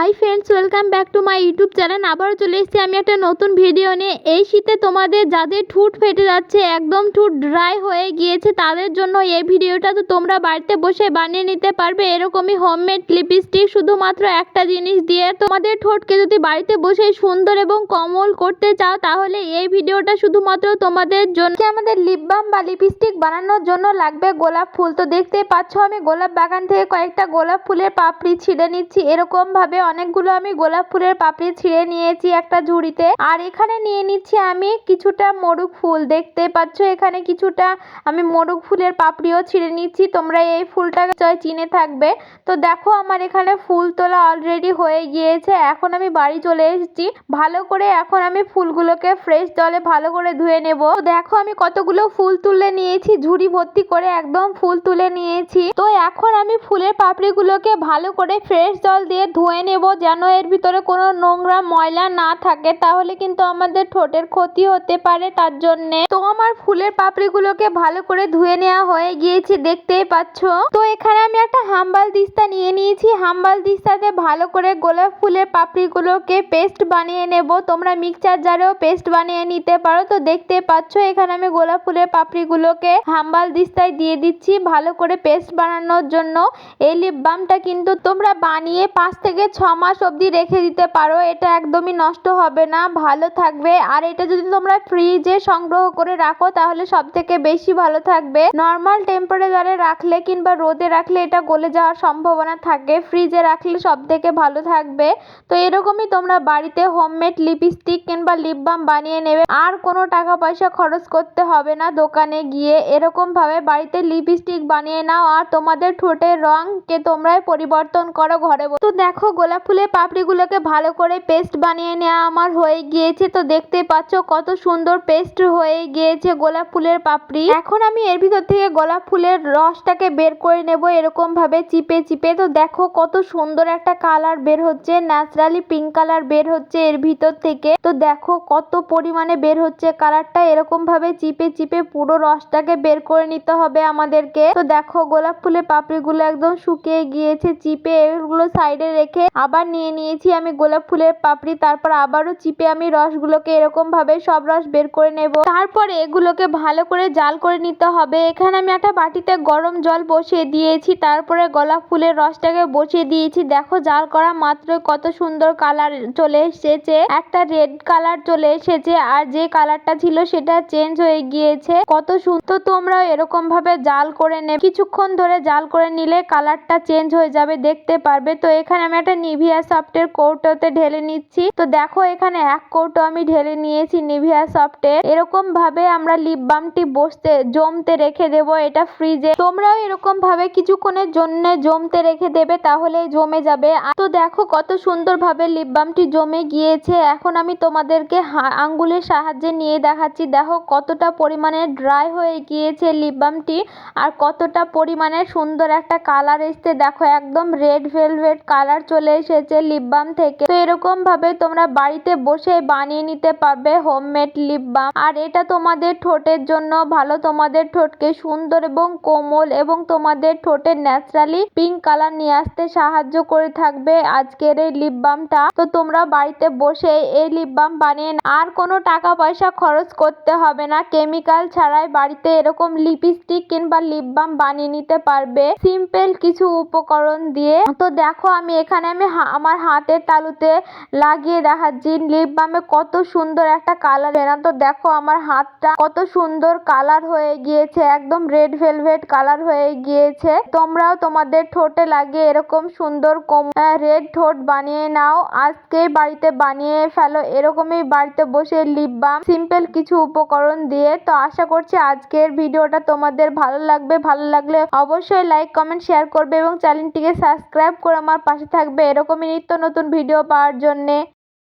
Hi friends welcome back to my YouTube channel আবারও চলে এসেছি আমি একটা নতুন ভিডিও নিয়ে। এই শীতে তোমাদের যাদের ঠুট ফেটে যাচ্ছে, একদম ঠুট ড্রাই হয়ে গিয়েছে, তাদের জন্য এই ভিডিওটা তো তোমরা বাড়িতে বসে বানিয়ে নিতে পারবে। এরকমই হোমমেড লিপস্টিক শুধুমাত্র একটা জিনিস দিয়ে তোমাদের ঠোঁটকে যদি বাড়িতে বসে সুন্দর এবং কমল করতে চাও, তাহলে এই ভিডিওটা শুধুমাত্র তোমাদের জন্য। আমাদের লিপ বাম বা লিপস্টিক বানানোর জন্য লাগবে গোলাপ ফুল। তো দেখতেই পাচ্ছ, আমি গোলাপ বাগান থেকে কয়েকটা গোলাপ ফুলের পাপড়ি ছিঁড়ে নিচ্ছি। এরকম ভাবে অনেকগুলো আমি গোলাপ ফুলের পাপড়ি ছিঁড়ে নিয়েছি একটা ঝুড়িতে। আর এখানে নিয়ে নিচ্ছি আমি কিছুটা মোরগ ফুল। দেখতে পাচ্ছ এখানে কিছুটা আমি মোরগ ফুলের পাপড়িও ছিঁড়ে নিচ্ছি। তোমরা এই ফুলটা চিনে থাকবে। তো দেখো আমার এখানে ফুল তোলা অলরেডি হয়ে গিয়েছে। এখন আমি বাড়ি চলে এসেছি। ভালো করে এখন আমি ফুলগুলোকে ফ্রেশ জলে ভালো করে ধুয়ে নেব। দেখো আমি কতগুলো ফুল তুলে নিয়েছি। ঝুড়ি ভর্তি করে একদম ফুল তুলে নিয়েছি। তো এখন আমি ফুলের পাপড়িগুলোকে ভালো করে ফ্রেশ জল দিয়ে ধুয়ে নেব। যেন এর ভিতরে কোনো নোংরা ময়লা না থাকে, তাহলে কিন্তু আমাদের ঠোঁটের ক্ষতি হতে পারে তার জন্যে। তো আমার ফুলের পাপড়িগুলোকে ভালো করে ধুয়ে নেওয়া হয়ে গিয়েছে, দেখতেই পাচ্ছ? তো এখানে আমি একটা হাম্বাল দিস্তা নিয়ে নিয়েছি। হাম্বাল দিস্তাতে ভালো করে গোলাপ ফুলের পাপড়িগুলোকে পেস্ট বানিয়ে নেব। তোমরা মিক্সচার জারেও পেস্ট বানিয়ে নিতে পারো। তো দেখতে পাচ্ছ, এখানে আমি গোলাপ ফুলের পাপড়িগুলোকে হাম্বাল দিস্তায় দিয়ে দিচ্ছি ভালো করে পেস্ট বানানোর জন্য। এই লিপ বামটা কিন্তু তোমরা বানিয়ে পাঁচ থেকে ছ মাস অবধি রেখে দিতে পারো, এটা একদমই নষ্ট হবে না, ভালো থাকবে। আর এটা যদি তোমরা ফ্রিজে সংগ্রহ করে রাখো, তাহলে সব থেকে বেশি ভালো থাকবে। নর্মাল টেম্পারেচারে রাখলে কিংবা রোদে রাখলে এটা গলে যাওয়ার সম্ভাবনা থাকে। ফ্রিজে রাখলে সব থেকে ভালো থাকবে। তো এরকমই তোমরা বাড়িতে হোমমেড লিপস্টিক কিংবা লিপ বাম বানিয়ে নেবে। আর কোনো টাকা পয়সা খরচ করতে হবে না দোকানে গিয়ে। এরকমভাবে বাড়িতে লিপস্টিক বানিয়ে নাও, আর তোমাদের ঠোঁটের রঙকে তোমরাই পরিবর্তন করো ঘরে তো দেখো, গোলাপ ফুলের পাপড়িগুলোকে ভালো করে পেস্ট বানিয়ে নেওয়া আমার হয়ে গিয়েছে। তো দেখতে পাচ্ছ কত সুন্দর পেস্ট হয়ে গিয়েছে গোলাপ ফুলের পাপড়ি। এখন আমি এর ভিতর থেকে গোলাপ ফুলের রসটাকে বের করে নেব এরকম ভাবে চিপে চিপে। তো দেখো কত সুন্দর একটা কালার বের হচ্ছে, ন্যাচারালি পিঙ্ক কালার বের হচ্ছে এর ভিতর থেকে। তো দেখো কত পরিমাণে বের হচ্ছে কালারটা এরকম ভাবে চিপে চিপে পুরো রসটাকে বের করে নিতে হবে আমাদেরকে। তো দেখো গোলাপ ফুলের পাপড়িগুলো একদম শুকিয়ে গিয়েছে, চিপে এগুলো সাইডে রেখে আবার নিয়ে নিয়েছি আমি গোলাপ ফুলের পাপড়ি, তারপর আবারও চিপে আমি রসগুলোকে এরকম ভাবে সব রস বের করে নেব। তারপরে এগুলোকে ভালো করে জাল করে নিতে হবে। এখানে আমি একটা বাটিতে গরম জল বসিয়ে দিয়েছি, তারপরে গোলাপ ফুলের রসটাকে বসিয়ে দিয়েছি। দেখো, জাল করা মাত্র কত সুন্দর কালার চলে এসেছে। একটা রেড কালার চলে এসেছে, আর যে কালারটা ছিল সেটা চেঞ্জ হয়ে গিয়েছে। কত সুন্দর তোমরাও এরকম ভাবে জাল করে নেবে কিছুক্ষণ ধরে জাল করে নিলে কালারটা চেঞ্জ হয়ে যাবে, দেখতে পারবে। তো এখানে আমি একটা নিভিয়া সফটের কৌটোতে ঢেলে নিচ্ছি। তো দেখো এখানে এক কৌটো আমি ঢেলে নিয়েছি নিভিয়া সফটের এরকম ভাবে আমরা লিপ বামটি বসতে, জমতে রেখে দেব এটা ফ্রিজে তোমরাও এরকম ভাবে কিছুক্ষণের জন্য জমতে রেখে দেবে তাহলে জমে যাবে। তো দেখো কত সুন্দর ভাবে লিপ বামটি জমে গিয়েছে। এখন আমি তোমাদেরকে আঙ্গুলের সাহায্যে নিয়ে দেখাচ্ছি। দেখো কতটা পরিমাণে ড্রাই হয়ে গিয়েছে লিপ বামটি আর কতটা পরিমাণে সুন্দর একটা কালার এসছে। দেখো একদম রেড ভেলভেট কালার চলে এসেছে লিপ বাম থেকে। তো এরকম ভাবে তোমরা বাড়িতে বসে বানিয়ে নিতে পারবে হোমমেড লিপ বাম আর এটা তোমাদের ঠোঁটের জন্য ভালো। তোমাদের ঠোঁটকে সুন্দর এবং কোমল এবং তোমাদের ঠোঁটের ন্যাচারালি পিঙ্ক কালার নিয়ে আসতে সাহায্য করে থাকবে আজকের এই লিপ বামটা তো তোমরা বাড়িতে বসে এই লিপ বাম বানিয়ে আর কোনো টাকা পয়সা খরচ করতে হবে না। কেমিক্যাল ছাড়াই বাড়িতে এরকম লিপস্টিক কিংবা লিপ বাম বানিয়ে নিতে পারবে। সিম্পল কিছু উপকরণ দিয়ে। তো দেখো আমি এখানে আমি আমার হাতের তালুতে লাগিয়ে দেখাচ্ছি লিপ বামে কত সুন্দর একটা কালার এনা তো, দেখো আমার হাতটা কত সুন্দর কালার হয়ে গিয়েছে, একদম রেড ভেলভেট কালার হয়ে গিয়েছে। তোমরাও তোমাদের ঠোঁটে লাগিয়ে এরকম সুন্দর কম রেড ঠোঁট বানিয়ে নাও। আজকে বাড়িতে বানিয়ে ফেলো, এরকমই বাড়িতে বসে লিপ বাম সিম্পল কিছু উপকরণ দিয়ে। তো আশা করছি আজকের ভিডিওটা তোমাদের ভালো লাগবে, ভালো লাগলে অবশ্যই লাইক কমেন্ট শেয়ার করবে এবং চ্যানেলটিকে সাবস্ক্রাইব করে আমার পাশে থাকবে। এরকমই নিত্য নতুন ভিডিও পাওয়ার জন্যে।